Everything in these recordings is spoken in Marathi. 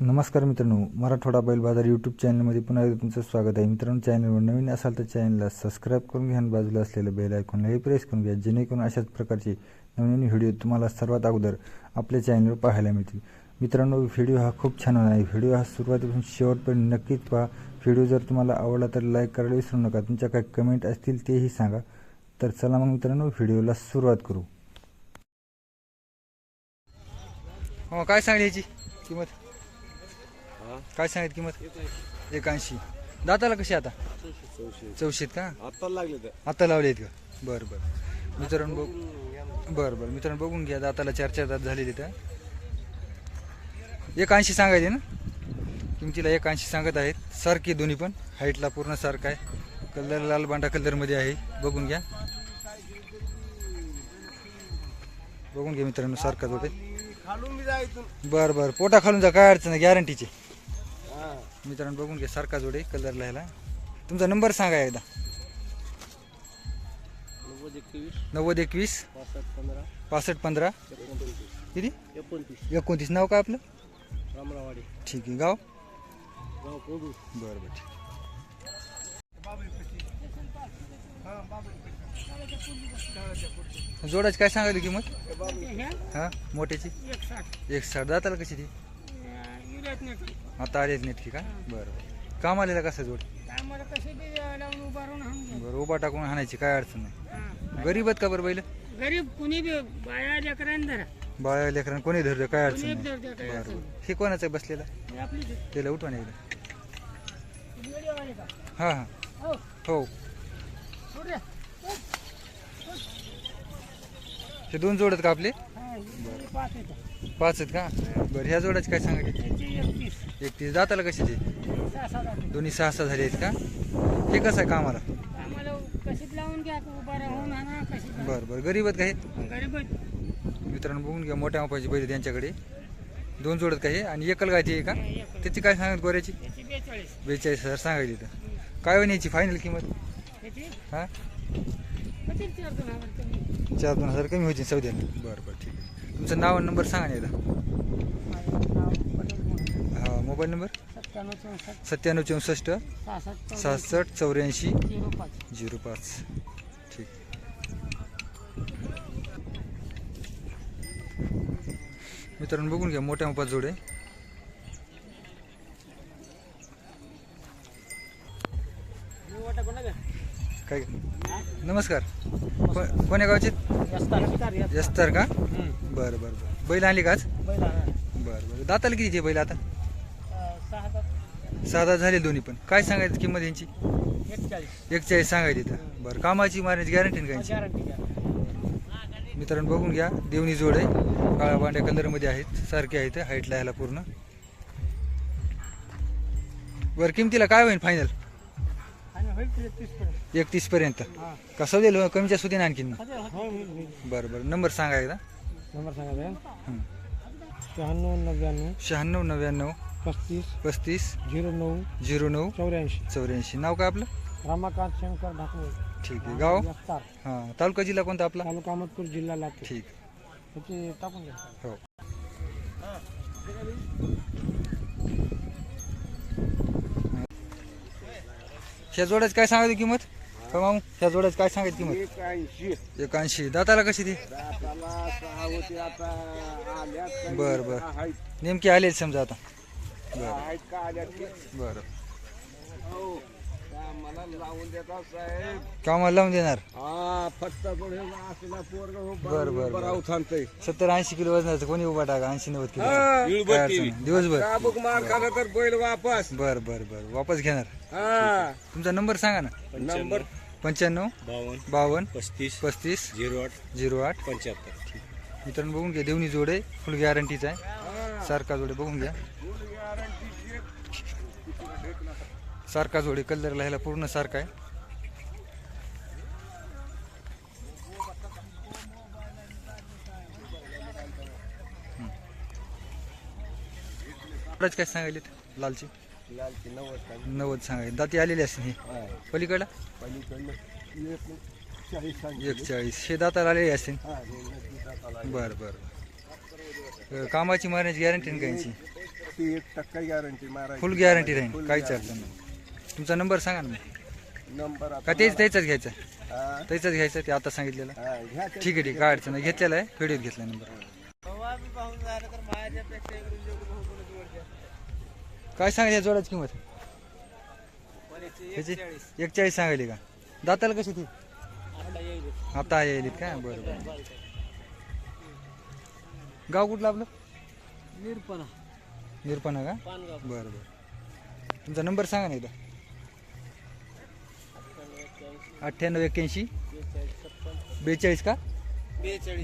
नमस्कार मित्रांनो मराठवाडा बैल बाजार यूट्यूब चॅनलमध्ये पुन्हा एकदा तुमचं स्वागत आहे. मित्रांनो चॅनलवर नवीन असाल तर चॅनलला सबस्क्राईब करून घ्या आणि बाजूला असलेलं बेल आयकॉनलाही प्रेस करून घ्या जेणेकरून अशाच प्रकारचे नवीन व्हिडिओ तुम्हाला सर्वात अगोदर आपल्या चॅनलवर पाहायला मिळतील. मित्रांनो व्हिडिओ हा खूप छान होणार आहे. व्हिडिओ हा सुरुवातीपासून शेवटपर्यंत नक्कीच पहा. व्हिडिओ जर तुम्हाला आवडला तर लाईक करायला विसरू नका. तुमच्या काही कमेंट असतील तेही सांगा. तर चला मग मित्रांनो व्हिडिओला सुरुवात करू. हो काय सांगायची किंमत? काय सांगित किंमत? एक ऐंशी दाताला कशी आता? चौशीत का? आता लागले आता लावले आहेत का? बरं बरं. मित्रांनो बघ बरं बरं. मित्रांनो बघून घ्या दाताला चार चार दात झालेले तर. एक ऐंशी सांगायचे ना? किमतीला एक ऐंशी सांगत आहेत. सारखी दोन्ही पण. हाईटला पूर्ण सारखं आहे. कलर लाल बांडा कलरमध्ये आहे. बघून घ्या. बघून घ्या मित्रांनो सारखाच होते खालून मी जायचं बरं बरं. पोटा खालून जा काय अडचण गॅरंटीची मित्रांनो बघून घ्या सारखा जोडे कलर ह्याला तुमचा नंबर सांगा एकदा. नव्वद एकवीस. नव्वद एकवीस. पासष्ट पंधरा. किती? एकोणतीस. नाव काय आपलं? रामरावाडी. ठीक आहे गाव? गाव कोडू. बरं बरं ठीक. जोडाची काय सांगायली किंमत? हा मोठ्याची? एक साठ दाताला कशी ती? आता आलेच नाहीत की का बरं बरं. काम आलेला कसं जोड? आम्हाला कसे बी लावून उभा राहून हाणून बरं उभा टाकून हाणायची काय अडचण नाही. गरीब आहेत का बरं बैल? गरीब कुणी बी बाया लेकरांना धरा. बाळा लेकरांना कोणी धरलं काय अडचण कोणी नाही. काय बरं अडचण बरं. हे कोणाचं आहे बसलेला? हे आपली. त्याला उठवा नाही एकदा. व्हिडिओवाले का? हां हां. हो, हो. सोड रे. हे दोन जोड आहेत का आपले? हा, हे जोडी पाच येतं. पाच आहेत का? बरं ह्या जोडाची काय सांगायची त्याची एकतीस. दाताला कशी ते सहा सात आठ. दोन्ही सहा सहा झाले आहेत का? हे कसं आहे कामाला? बरं बरं. गरीब आहेत का हे. मित्रांनो बघून घ्या मोठ्या मापाची बैल त्यांच्याकडे दोन जोड आहेत का हे? आणि एकल गायची आहे का. त्याची काय सांगत गोऱ्याची? बेचाळीस. हजार सांगायची तर काय होईल याची फायनल किंमत? हां? किती चार दोन हजार कमी. चार दोन हजार कमी होती सौद्याला. बरं बरं ठीक आहे. तुमचं नाव आणि नंबर सांगा ना एकदा. हा मोबाईल नंबर? सत्त्याण्णव चौसष्ट सहासष्ट चौऱ्याऐंशी, झिरो पाच. ठीक. मित्रांनो बघून घ्या मोठ्या मोठा जोड काय? नमस्कार. को- कोण्या गावचे? यस्तर का? बरं बरं बरं. बैल आणली का आज? बरं बरं. दाताला किती बैल आता? सहा दात झाले दोन्ही पण. काय सांगायचं किंमत यांची? एकचाळीस. सांगायची तर बरं कामाची मारण्याची गॅरंटी का यांची मित्रांनो बघून घ्या. देवणी जोड आहे. काळ्या पांढऱ्या कलरमध्ये आहेत. सारखे आहेत. हाईटला ह्याला पूर्ण. बरं किमतीला काय होईल फायनल एकतीस पर्यंत. कसं देईल कमीच्या सुधीन आणखीन बरं बरं. नंबर सांगा एकदा. नंबर सांगा. शहाण्णव नव्याण्णव शहाण्णव नव्याण्णव पस्तीस पस्तीस झिरो नऊ झिरो नऊ चौऱ्याऐंशी. चौऱ्याऐंशी. नाव काय आपलं? रमाकांत शंकर ढाकणे. ठीक आहे. गाव? हां. तालुका जिल्हा कोणता आपला? तालुका अहमदपूर जिल्हा लातूर. ठीक. त्याचे टाकून हो. ह्या जोड्याची काय सांगायची किंमत? मामू ह्या जोड्याची काय सांगायची किंमत? एक ऐंशी एक ऐंशी दाताला कशी ती? दाताला सहा होते आता आल्या बर बर. हाईट नेमकी आले समजा आता. का आल्या ते बरं. हो. मला लावून देतात साहेब. कामाला लावून देणार? हा फक्त कोण हे असला पोरग हो बर, बर, बर. राहू थांबतय सत्तर ऐंशी किलो वजनाचं कोणी उभा टाका? ऐंशी नव्वद किलो. हा. काय अडचण? नाही. दिवसभर. चाबूक मार खाला तर बैल वापस. बर बर बर. वापस घेणार. हा. तुमचा नंबर सांगा ना. नंबर पंच्याण्णव बावन्न. बावन्न पस्तीस. पस्तीस झिरो आठ. झिरो आठ. पंच्याहत्तर. मित्रांनो बघून घ्या. देवणी जोड आहे फुल गॅरंटीचा आहे. सारखा जोडे बघून घ्या. सारखा जोडे कलर ह्याला पूर्ण सारखा आहे. काय सांगायले लालची? लालची नव्वद नव्वद सांगायले दाती आलेली असते ही. पलीकडला एक चाळीस हे दाताला आलेली असते दाताला. बरं बरं कामाची मारण्याची गॅरंटी ना यांची? ती एक टक्का गॅरंटी फुल गॅरंटी राहील. काहीच. अडचण नाही. तुमचा नंबर सांगा ना. नंबर का तेच त्याचाच घ्यायचा? त्याचाच घ्यायचा ते आता सांगितलेलं. ठीक आहे ठीक आहे, काय अडचण नाही. घेतलेला आहे. व्हिडिओत घेतला नंबर. काय सांगा या जोडाची किंमत? ह्याची एक चाळीस सांगायली का? दाताला कशी ती? आता येईल. का? बरं बरं. गाव कुठलं आपलं? निरपणा. निरपणा का? बरं बरं. तुमचा नंबर सांगा ना एकदा. अठ्ठ्याण्णव एक्क्याऐंशी. बेचाळीस का?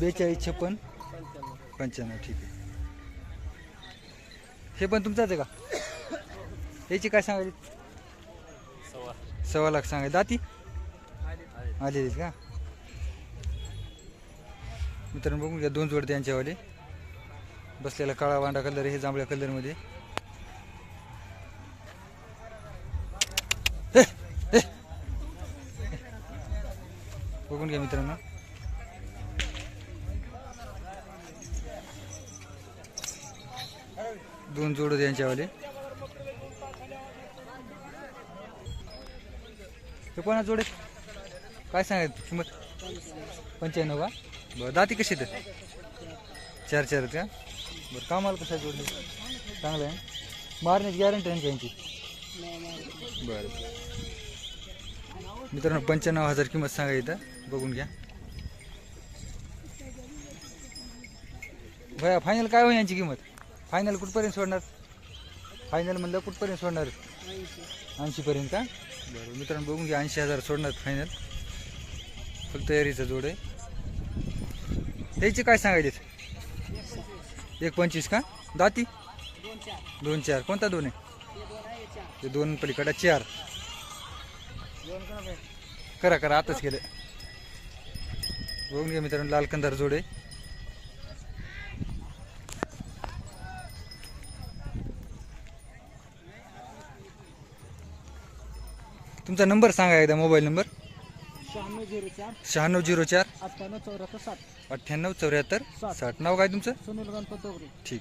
बेचाळीस. छप्पन. पंच्याण्णव. ठीक आहे. हे पण तुमचाच आहे का? याची काय सांगायली सव्वा. लाख सांगायला दाती? आलेली का? मित्रांनो बघून घ्या दोन जोड त्यांच्यावाले बसलेला काळा वांडा कलर हे जांभळ्या कलरमध्ये बघून घ्या मित्रांनो. दोन जोड यांच्यावाले. हे कोणा जोडे? काय सांगायचं किंमत? पंच्याण्णव का? बरं दाती कशी तर चार चार का? बरं कामाला कशा जोडले? चांगलं आहे. मारण्याची गॅरंटी आहे त्यांची? बरं. मित्रांनो पंच्याण्णव हजार किंमत सांगा इथं. बघून घ्या. भया फायनल काय होईल यांची किंमत? फायनल कुठपर्यंत सोडणार? फायनल म्हणलं कुठपर्यंत सोडणार? ऐंशीपर्यंत का? बरं मित्रांनो बघून घ्या ऐंशी हजार सोडणार फायनल फक्त तयारीचा जोड आहे. त्याचे काय सांगायचे एक पंचवीस का? दाती? दोन चार. दोन चार कोणता दोन आहे? दोन चार ते दोन पलीकडे चार. करा करा करा आताच केलं. बघून घ्या मित्रांनो लाल कंदार जोड. तुमचा नंबर सांगा एकदा मोबाईल नंबर. शहाण्णव झिरो चार शहाण्णव झिरो चार अठ्ठ्याण्णव चौऱ्याहत्तर सात अठ्ठ्याण्णव चौऱ्याहत्तर साठ. साठ. नाव काय तुमचं? सुनील गणपत दोगरे. ठीक.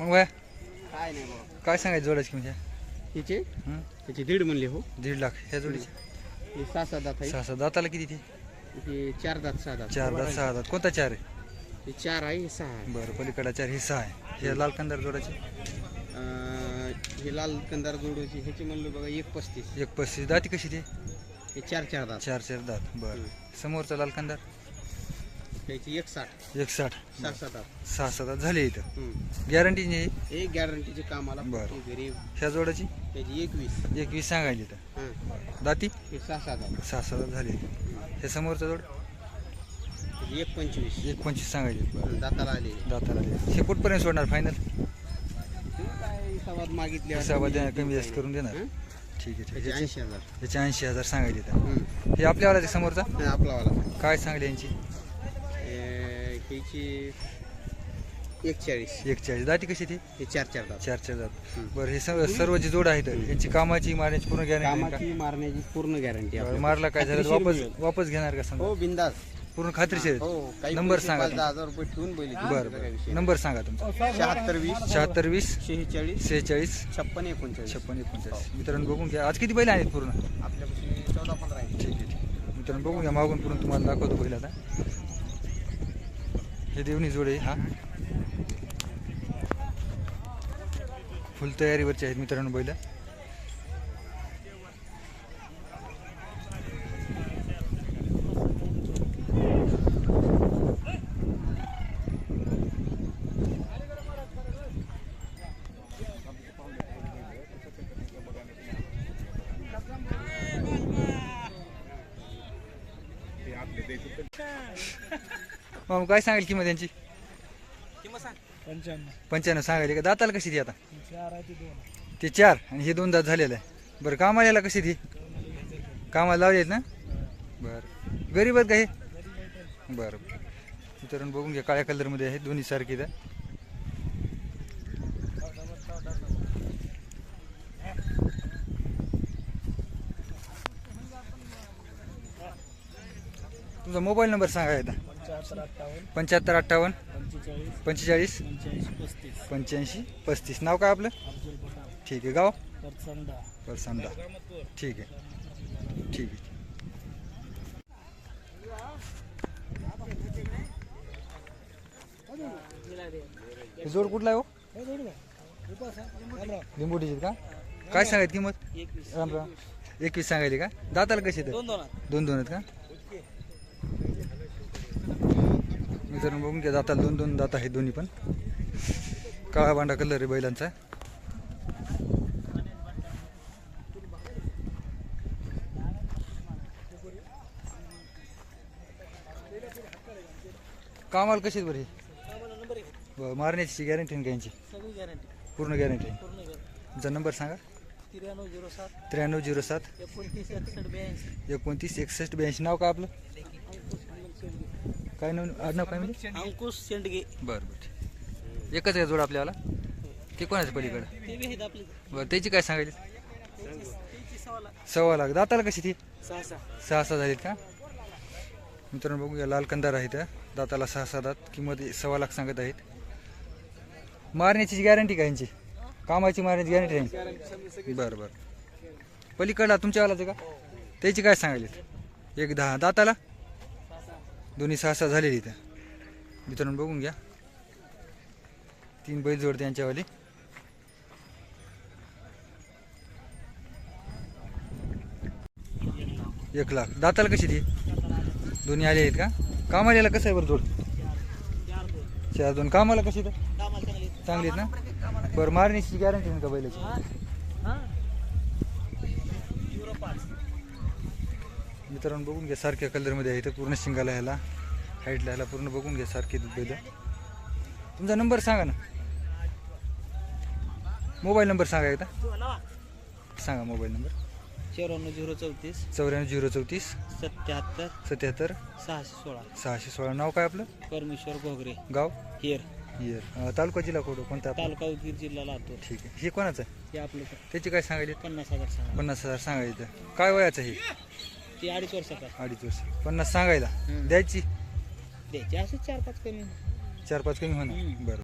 मग भया काय नाही बाबा काय सांगायचं जोडाची किंमत हिचे? हं? त्याचे दीड म्हणले हो. दीड लाख ह्या जोडीची. हे. सहा सात दात आहे. सहा सहा दाताला किती ते? हे चार दात सहा दात. चार दात सहा दात. कोणता चार आहे? हे चार आहे हे सहा आहे. बरं पलीकडा चार ही सहा आहे. हे लाल कंदार जोडाची अं, हे लाल कंदार जोडूची ह्याचे म्हणलं बघा एक पस्तीस. एक पस्तीस. दाती कशी ते? हे चार चार दात. चार चार दात. बरं. समोरचा लाल कंदार? त्याची एक साठ एक साठ सहा सात दात सहा सहा दात झाले इथं. हम्म. गॅरंटी नाही? हे गॅरंटीचे कामाला बरं. गरीब. ह्या जोडाची त्याची एकवीस. एक वीस सांगायची इथं. हां. दाती? हे सहा सात दात सहा सहा दात झाले हे समोरचा जोड? त्याची एक पंचवीस. एक पंचवीस सांगायची. दाताला आले दाताला आले. हे कुठपर्यंत सोडणार? फायनल काय हिसाबात मागितले हिसाबात द्या- कमी जास्त करून देणार. हं? ठीक आहे ठीक त्याचे आहे ऐंशी हजार. याचे ऐंशी हजार सांगायचे इथं. हे आपल्यावाला ते समोरचा? हे आपलावाला काय सांगले यांची? हे- ह्याची एक चाळीस एक चाळीस दाती कशी ती? हे चार चार दात. चार चार दात. हं. बरं हे सर्व सर्व जी जोड आहेत यांची कामाची मारण्याची पूर्ण गॅरंटी कामाची मारण्याची पूर्ण गॅरंटी मारला काय झालं? वापस वापस घेणार का समजा हो बिंदास. पूर्ण खात्रीशीर हो काही नंबर पैसे सांगा पाच दहा हजार रुपये ठेवून बैल बरं बरं. नंबर सांगा तुमचा. शहात्तर वीस शहात्तर वीस शेहेचाळीस सेहेचाळीस छप्पन एकोणचाळीस. छप्पन एकोणचाळीस. मित्रांनो बघून घ्या. आज किती बैल आहेत पूर्ण? आपल्यापासून चौदा पंधरा आहे ठीक आहे ठीक आहे. मित्रांनो बघून घ्या. मागून पूर्ण तुम्हाला दाखवतो बैल आता. हे देवणी जोड आहे हा. फुल तयारीवरचे आहेत मित्रांनो बैल. मग काय सांगेल किंमत यांची? पंच्याण्णव. पंच्याण्णव सांगायची का? दाताला कशी ती आता? चार ते चार आणि हे दोन दात झालेलं आहे. बरं कामाला याला कशी ती? कामाला लावली आहेत ना? बरं. गरीब आहेत का हे? बरं. इतर बघून घ्या काळ्या कलरमध्ये आहे दोन्ही सारखे द्या तुमचा मोबाईल नंबर सांगा एकदा. पंच्याहत्तर अठ्ठावन्न. पंचेचाळीस. पंच्याऐंशी पस्तीस. नाव काय आपलं? ठीक आहे गाव? परसंडा. ठीक आहे. ठीक आहे. जोड कुठला आहे हो? लिंबोटीची का? काय सांगायची किंमत? राम राम. एकवीस सांगायची का? दाताला कशी आहेत दोन दोन दोन दोन आहेत का? मित्रांनो बघून घ्या दाताला दोन दोन दात आहेत दोन्ही पण. काळा बांडा कलर आहे बैलांचा. कामाला कशी आहेत बरे मारण्याची गॅरंटी आहे यांची पूर्ण गॅरंटी तुमचा नंबर सांगा. त्र्याण्णव झिरो सात. त्र्याण्णव झिरो सात. एकोणतीस एकसष्ट ब्याऐंशी. एकोणतीस एकसष्ट ब्याऐंशी. नाव का आपलं? काय नाव आडनाव काय म्हणजे? अंकुश शेंडगे. बरं बरं ठीक. एकच आहे जोड आपल्याला ते कोणाच्या पलीकडं? ते बी आहेत आपले. बरं त्याची काय सांगायची त्यांची सव्वा लाख. सव्वा लाख. दाताला कशी ती? सहा सहा. सहा सहा झालीत का? मित्रांनो बघूया. लाल कंदार आहेत दाताला सहा सहा दात. किंमत सव्वा लाख सांगत आहेत. मारण्याची गॅरंटी का यांची? कामाची मारण्याची गॅरंटी आहे बरं बरं. पलीकडला तुमच्यावालाच आहे का? त्याची काय सांगायली एक दहा. दाताला? दोन्ही सहा सहा झालेली इथं. मित्रांनो बघून घ्या. तीन बैल जोड त्यांच्यावाली एक लाख. दाताला कशी ती? दोन्ही आले आहेत का? कामाला कसं आहे बरं जोड? चार दोन. कामाला कशी तर चांगली चांगली आहेत ना? बरं मारण्याची गॅरंटी नाही का बैलाची हां झिरो पाच मित्रांनो बघून घ्या सारख्या कलरमध्ये आहे इथं पूर्ण शिंगाला ह्याला हाईटला ह्याला पूर्ण बघून घ्या सारखे बैल तुमचा नंबर सांगा ना. मोबाईल नंबर सांगा एकदा. सांगा मोबाईल नंबर. चौऱ्याण्णव झिरो चौतीस चौऱ्याण्णव झिरो चौतीस सत्याहत्तर सत्याहत्तर सहाशे सोळा. सहाशे सोळा. नाव काय आपलं? परमेश्वर घोगरे. गाव? हेर अं, तालुका जिल्हा कोड कोणता? तालुका उदगीर जिल्हा लातूर. ठीक आहे. हे कोणाचं? आहे हे आपलं. त्याची काय सांगायली? पन्नास हजार सांगा. पन्नास हजार सांगायचं. काय वयाचं हे ती अडीच वर्षाचा. अडीच वर्ष. पन्नास सांगायला. द्यायची. द्यायची असे चार पाच कमी. चार पाच कमी होणार. बरं.